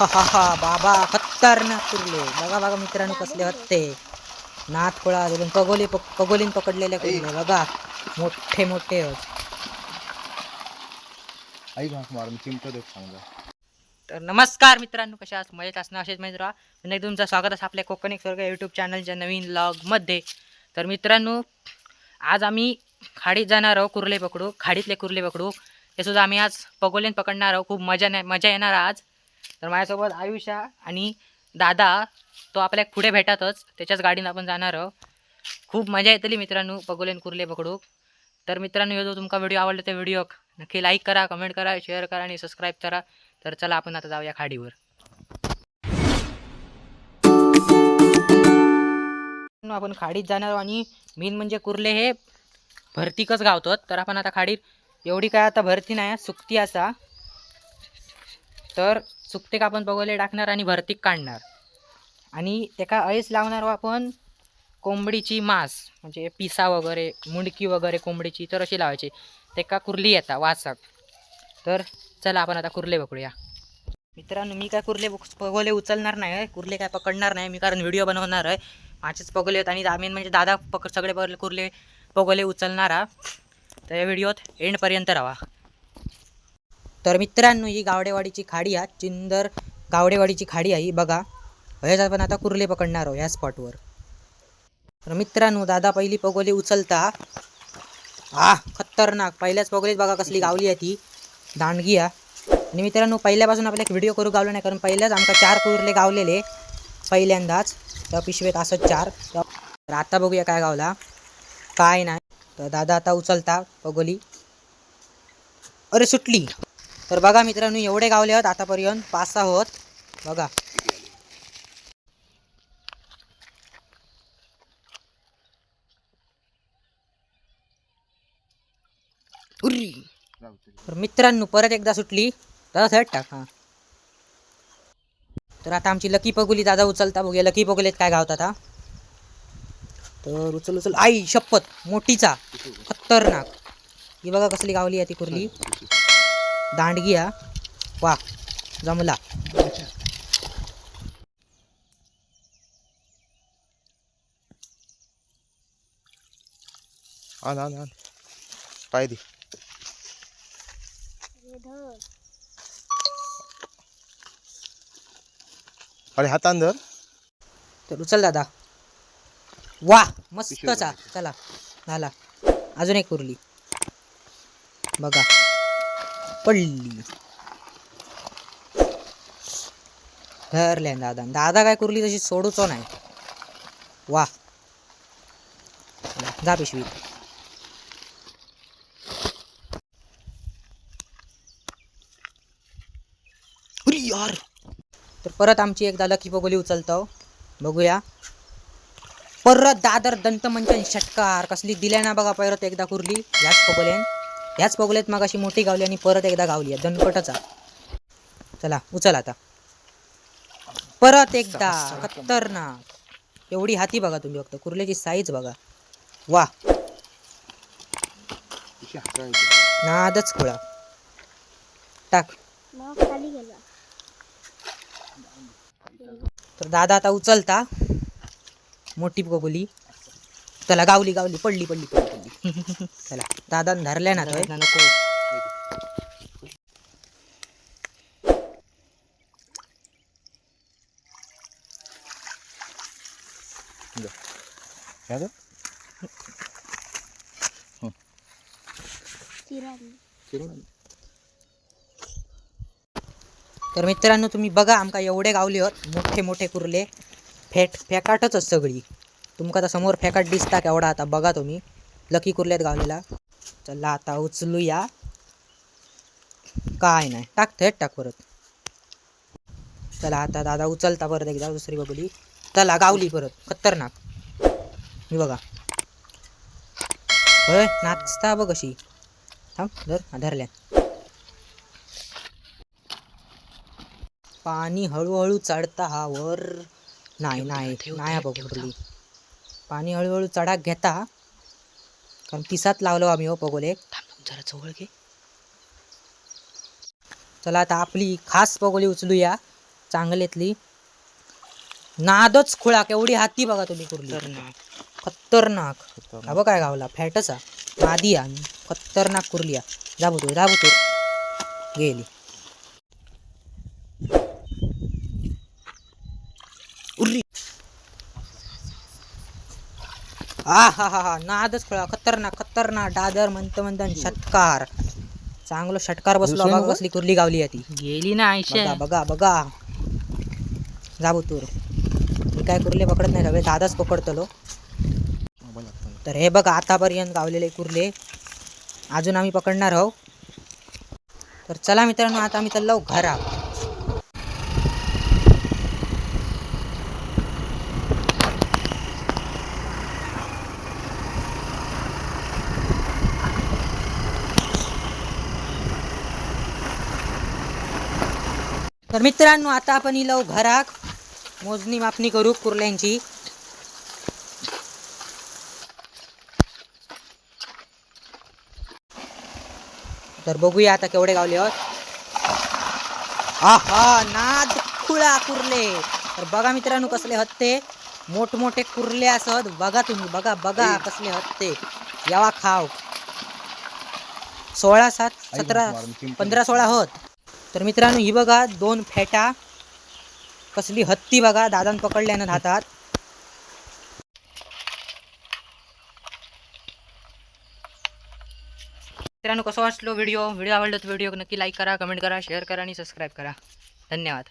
बाबा खतरनाक कुर्ले. बघा बघा मित्रांनो कसले हत्ते. नाथ खोळा अजून पगोली पक- पगोलीन पकडलेले कुर्ले बघा. मोठे मोठे. आहेत. आई भाग मारून चिमटं देत सांगा तर नमस्कार मित्रांनो कशा आहात? मजेत असणार असेच मित्र पुन्हा एकदा तुमचं स्वागत आहे आपल्या कोकण स्वर्ग यूट्यूब चॅनलच्या नवीन मध्ये तर मित्रांनो आज आम्ही खाडीत जाणार आहोत कुर्ले पकडू खाडीतले कुर्ले पकडू ते सुद्धा आम्ही आज पगोलीन पकडणार आहोत. खूप मजा नाही मजा येणार आज. तर माझ्यासोबत आयुषा आणि दादा तो आपल्या पुढे भेटातच. त्याच्याच गाडीनं आपण जाणार आहोत. खूप मजा येतली मित्रांनो पगोलेन कुर्ले पकडूक तर मित्रांनो जो तुमका व्हिडिओ आवडला त्या व्हिडिओ नक्की लाईक करा कमेंट करा शेअर करा आणि सबस्क्राईब करा. तर चला आपण आता जाऊया खाडीवर. आपण खाडीत जाणार आहोत आणि मेन म्हणजे कुर्ले हे भरतीकच गावतात. तर आपण आता खाडीत एवढी काय आता भरती नाही सुकती असा. तर सुकतेक आपण बगोले टाकणार आणि भरतीक काढणार. आणि त्याका ऐस लावणार हो आपण कोंबडीची मांस म्हणजे पिसा वगैरे मुंडकी वगैरे कोंबडीची तर अशी लावायची. तेका कुर्ली येता वासाक तर चला आपण आता कुर्ले पकडूया मित्रांनो मी काय कुर्ले पगोले उचलणार नाही आहे कुर्ले काय पकडणार नाही मी कारण व्हिडिओ बनवणार आहे माझेच पगोले आहेत आणि आम्ही म्हणजे दादा पकड सगळे पगले कुर्ले पगोले उचलणार. हा तर या व्हिडिओत एंडपर्यंत राहा तर मित्रांनो ही गावडेवाडीची खाडी आहे. चिंदर गावडेवाडीची खाडी आहे ही बघा. ह्याच आपण आता कुर्ले पकडणार आहोत ह्या स्पॉटवर तर मित्रांनो दादा पहिली पगोली उचलता. हा खतरनाक. पहिल्याच पगोलीत बघा कसली गावली आहे ती. दांडगी आहे. आणि मित्रांनो पहिल्यापासून आपल्याला व्हिडिओ करू गावलो नाही कारण पहिल्याच आमका चार कुर्ले गावलेले. पहिल्यांदाच. त्या पिशवेत असं चार. तर आता बघूया काय गावला. काय नाही. तर दादा आता उचलता पगोली. अरे सुटली. तर बघा मित्रांनो एवढे गावले आहेत आतापर्यंत पाच सहा होत. बघा. उर्री तर मित्रांनो परत एकदा सुटली तर थेट टाक. हां तर आता आमची लकी पगुली दादा उचलता बघूया. लकी पगुलीत काय गावतात हा तर उचल उचल. आई शपथ मोठीचा. खतरनाक. ही बघा कसली गावली आहे ती कुर्ली. दांडगी हा वा जमला. आण आण आण. पाय दे. अरे हातान धर तर उचल दादा. वा मस्तचा. चला झाला. अजून एक कुर्ली बघा. पडली. धरल्या दादा. दादा काय कुर्ली तशी सोडूचो नाही. वा. जा पिशवी. यार. तर परत आमची एकदा लकी पगोली उचलतो. बघूया. परत दादर दंतमंचन षटकार. कसली दिल्या ना बघा परत एकदा कुर्ली. ह्याच पगोल्यान ह्याच पगोल्यात मग अशी मोठी गावली आणि परत एकदा गावली आहे. दणकटचा चला उचल आता. परत एकदा. खतरनाक. एवढी हाती बघा तुम्ही फक्त. कुर्ल्याची साईज बघा. वा. नादच खुळा. टाक. खाली गेला. तर दादा आता उचलता. मोठी पगोली चला गावली गावली. पडली पडली पडली. चला दादा धरल्या ना तो. नको. आण. तर मित्रांनो तुम्ही बघा आमका एवढे गावले होत मोठे मोठे कुर्ले. फेट फेकाटच सगळी. तुमका आता समोर फेकाट दिसता केवढा आता बघा तुम्ही. लकी कुर्ल्यात गावलेला. चला आता उचलूया. काय नाही टाक थेट टाक परत. चला आता दादा उचलता परत एकदा दुसरी बघली चला गावली परत खतरनाक. मी बघा. होय नाचता बघ अशी. थांब धर धरल्या. पाणी हळूहळू चढता हा वर. नाही नाही नाही पगोली पाणी हळूहळू चढाक घेता कारण पिसात लावलो आम्ही हो पगोले. जरा जवळ घे. चला आता आपली खास पगोली उचलूया चांगल्यातली नादच खुळा केवढी हाती बघा तुम्ही कुर्ली. खतरनाक. हा बघ काय गावला फॅटच हा नादी हा खतरनाक कुर्ली हा जाबू तू जाबू तू गेली. हा हा हा हा. नादच खुळा खतरनाक खतरनाक. दादर म्हणत म्हणत षटकार. चांगलं षटकार बसलो. बघा? कसली कुर्ली गावली आहे ती गेली ना आयशा. बघा बघा बघा. जाबू तूर. मी काय कुर्ले पकडत नाही सगळे. दादाच पकडतलो. तर हे बघा आतापर्यंत गावलेले कुर्ले. अजून आम्ही पकडणार आहोत तर चला मित्रांनो आता आम्ही चाललो घरा तर मित्रांनो आता आपण इलो घराक मोजणी मापणी करू कुर्ल्यांची. तर बघूया आता केवढे गावले आहोत. आहा नाद खुळा कुर्ले. तर बघा मित्रांनो कसले हत्ते मोठमोठे कुर्ले असत. बघा तुम्ही बघा बघा कसले हत्ते यावा खाव. सोळा सात सतरा पंधरा सोळा होत. तर मित्रांनो ही बघा दोन फेटा. कसली हत्ती बघा दादान पकडल्यानं हातात. मित्रांनो कसं वाटलो व्हिडिओ? व्हिडिओ आवडला तर व्हिडिओ नक्की लाईक करा कमेंट करा शेअर करा आणि सबस्क्राईब करा. धन्यवाद.